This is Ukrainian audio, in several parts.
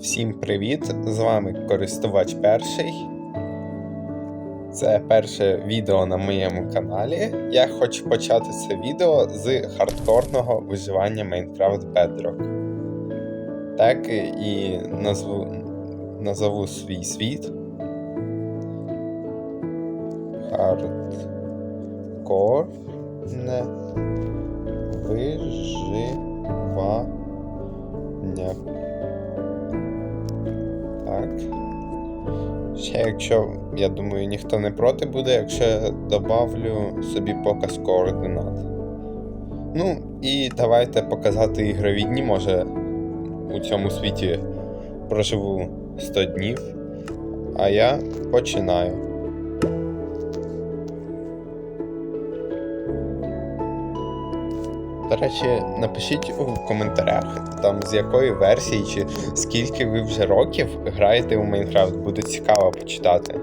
Всім привіт! З вами користувач перший. Це перше відео на моєму каналі. Я хочу почати це відео з хардкорного виживання Minecraft Bedrock. Так і назву, назову свій світ. Хардкорне виживання. Так. Ще якщо, я думаю, ніхто не проти буде, якщо я добавлю собі показ координат. Ну, і давайте показати ігрові дні. Може у цьому світі проживу 100 днів. А я починаю. До речі, напишіть у коментарях, там з якої версії чи скільки ви вже років граєте у Майнкрафт, буде цікаво почитати.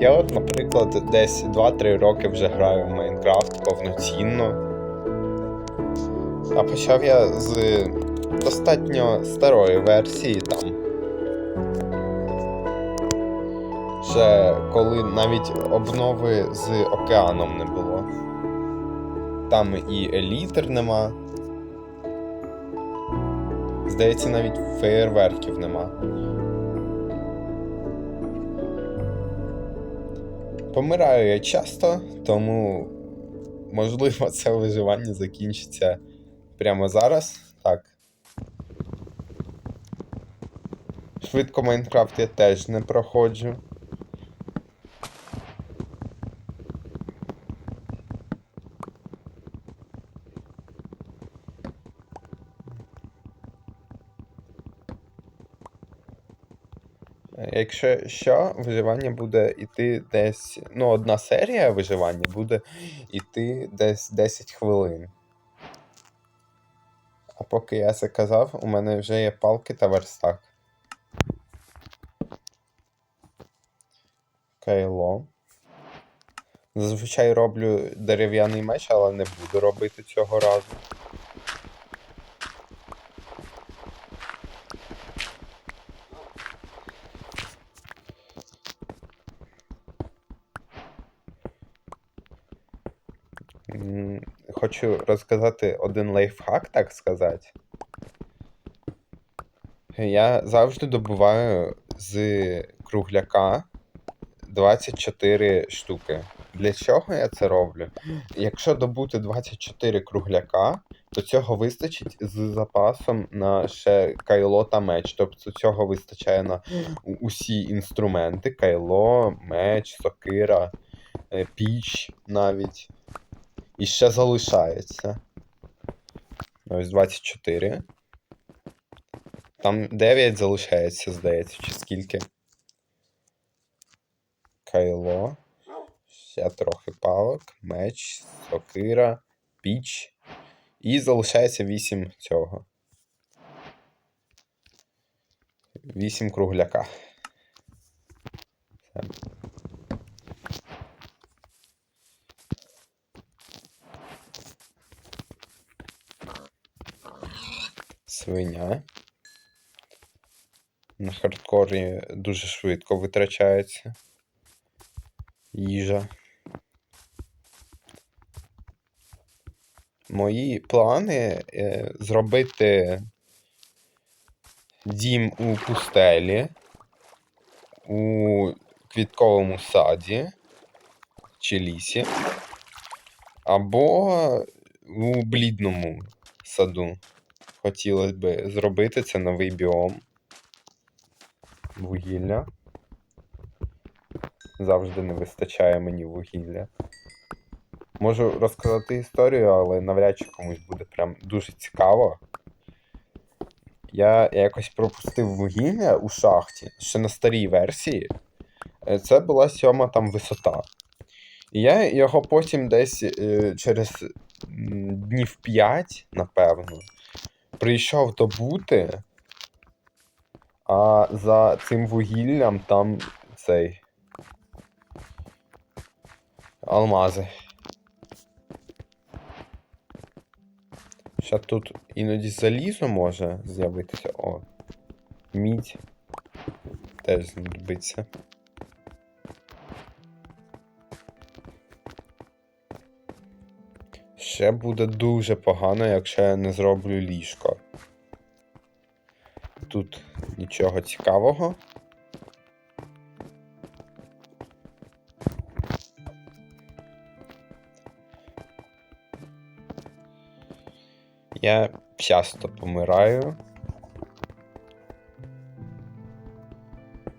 Я от, наприклад, десь 2-3 роки вже граю в Майнкрафт повноцінно. А почав я з достатньо старої версії там. Ще коли навіть обнови з океаном не було. Там і елітр нема. Здається, навіть феєрверків нема. Помираю я часто, тому можливо це виживання закінчиться прямо зараз. Так. Швидко Майнкрафт я теж не проходжу. Якщо що, виживання буде йти десь. Ну, одна серія виживання буде йти десь 10 хвилин. А поки я це казав, у мене вже є палки та верстак. Кайло. Зазвичай роблю дерев'яний меч, але не буду робити цього разу. Хочу розказати один лайфхак, так сказати. Я завжди добуваю з кругляка 24 штуки. Для чого я це роблю? Якщо добути 24 кругляка, то цього вистачить з запасом на ще кайло та меч. Тобто цього вистачає на усі інструменти: кайло, меч, сокира, е, піч навіть. І ще залишається. Ось 24. Там 9 залишається, здається, чи скільки. Кайло. Ще трохи палок, меч, сокира, піч. І залишається 8 цього. 8 кругляка. Все. Свиня. На хардкорі дуже швидко витрачається. Їжа. Мої плани е, зробити дім у пустелі, у квітковому саді чи лісі, або у блідному саду. Хотілося б зробити це новий біом. Вугілля. Завжди не вистачає мені вугілля. Можу розказати історію, але навряд чи комусь буде прям дуже цікаво. Я якось пропустив вугілля у шахті ще на старій версії. Е, Це була сьома там висота. І я його потім десь е, через днів 5, напевно, прийшов добути, а за цим вугіллям там цей. Алмази. Ще тут іноді залізо може з'явитися. О. Мідь. Теж знадобиться. Ще буде дуже погано, якщо я не зроблю ліжко. Тут нічого цікавого. Я часто помираю.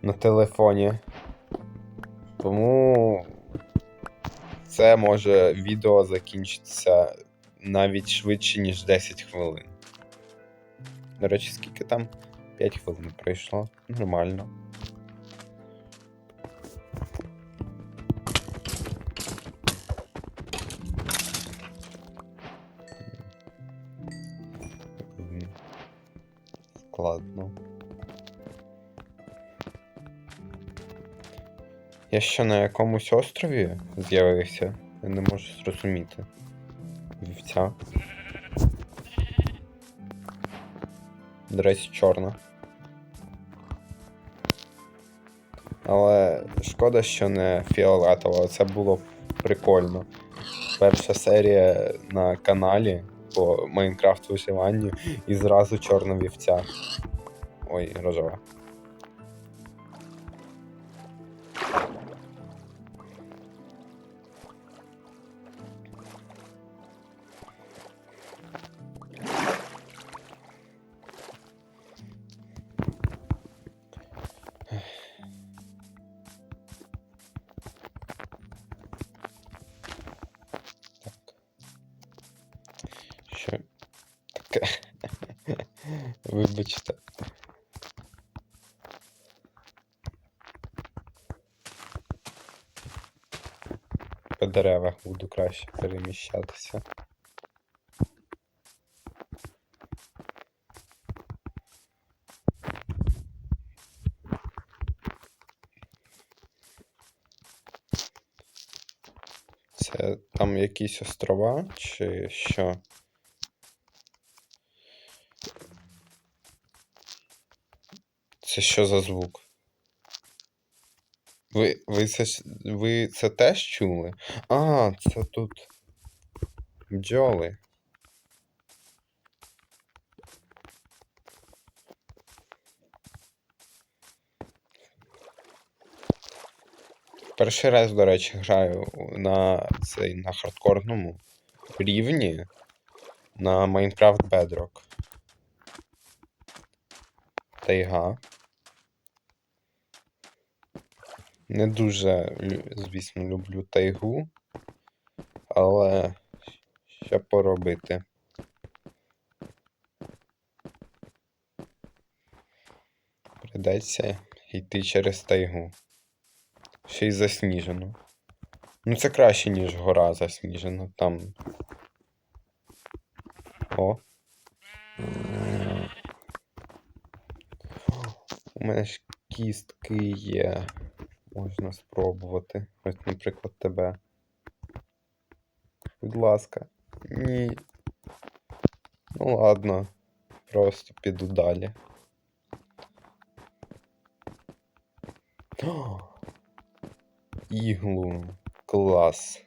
На телефоні. Тому це може відео закінчитися навіть швидше, ніж 10 хвилин. До речі, скільки там? 5 хвилин пройшло. Нормально. Я ще на якомусь острові з'явився. Я не можу зрозуміти. Вівця. До речі, чорна. Але шкода, що не фіолетова. Це було прикольно. Перша серія на каналі по Майнкрафт виживанню і зразу чорна вівця. Ой, рожева. Що таке? Вибачте. По деревах буду краще переміщатися. Це там якісь острова чи що? Це що за звук? Ви, ви, це, ви це теж чули? А, це тут бджоли. Перший раз, до речі, граю на цей на хардкорному рівні на Minecraft Bedrock. Тайга. Не дуже, звісно, люблю тайгу, але що поробити. Придеться йти через тайгу. Ще й засніжено. Ну це краще, ніж гора засніжена. Там. О. У мене ж кістки є. Можна спробувати. Ось, наприклад, тебе. Будь ласка. Ні. Ну ладно. Просто піду далі. О! Іглу. Клас.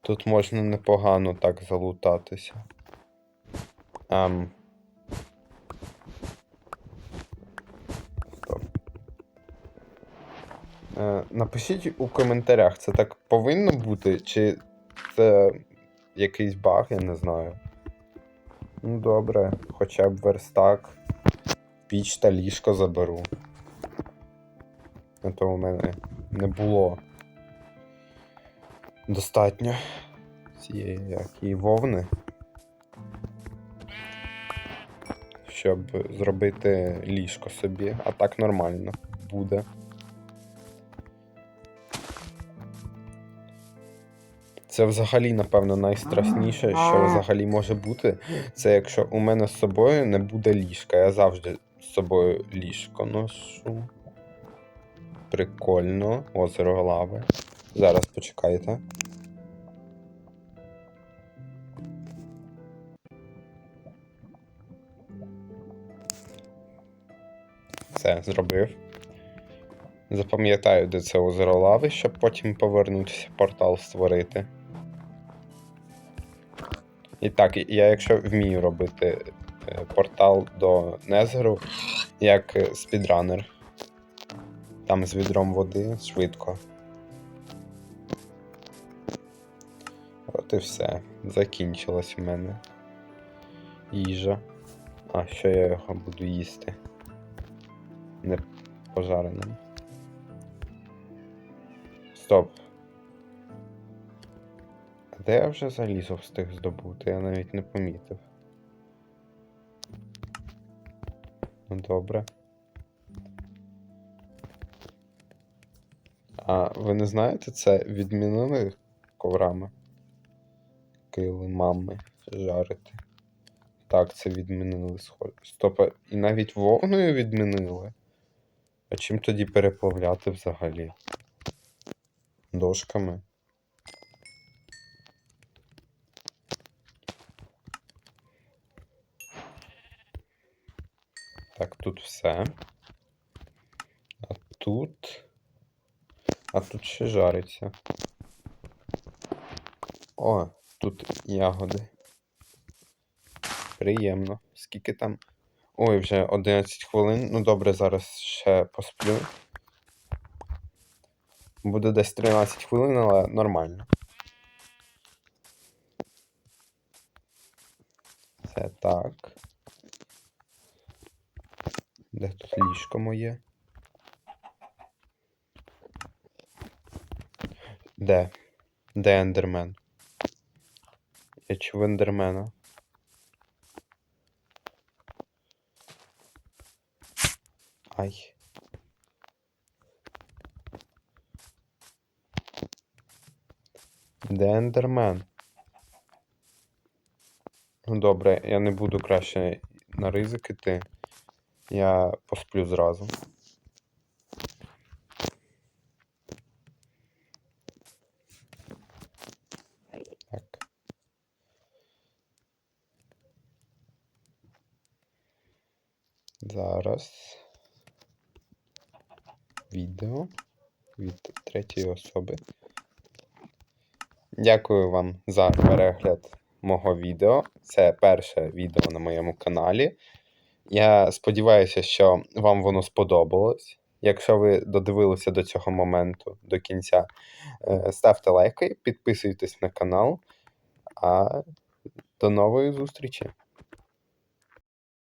Тут можна непогано так залутатися. Ам. Напишіть у коментарях, це так повинно бути, чи це якийсь баг, я не знаю. Ну добре, хоча б верстак, піч та ліжко заберу. А то у мене не було достатньо цієї як її вовни. Щоб зробити ліжко собі, а так нормально буде. Це взагалі, напевно, найстрашніше, що взагалі може бути. Це якщо у мене з собою не буде ліжка. Я завжди з собою ліжко ношу. Прикольно. Озеро лави. Зараз почекайте. Все, зробив. Запам'ятаю, де це озеро лави, щоб потім повернутися портал створити. І так, я якщо вмію робити е, портал до Незеру, як е, спідранер. Там з відром води швидко. От і все. Закінчилось у мене. Їжа. А, що я його буду їсти? Не пожареним. Стоп. Де я вже залізо встиг здобути? Я навіть не помітив. Ну добре. А ви не знаєте, це відмінили коврами? Килимами жарити. Так, це відмінили схоже. Стоп, а і навіть вовною відмінили. А чим тоді переплавляти взагалі? Дошками. Все. А тут. А тут ще жариться. О, тут ягоди. Приємно. Скільки там? Ой, вже 11 хвилин. Ну добре, зараз ще посплю. Буде десь 13 хвилин, але нормально. Це так. Де тут ліжко моє? Де? Де ендермен? Я чув ендермена. Ай. Де ендермен? Ну добре, я не буду краще на ризик іти. Я посплю зразу. Зараз. Відео від третьої особи. Дякую вам за перегляд мого відео. Це перше відео на моєму каналі. Я сподіваюся, що вам воно сподобалось. Якщо ви додивилися до цього моменту, до кінця, е, ставте лайки, підписуйтесь на канал. А до нової зустрічі!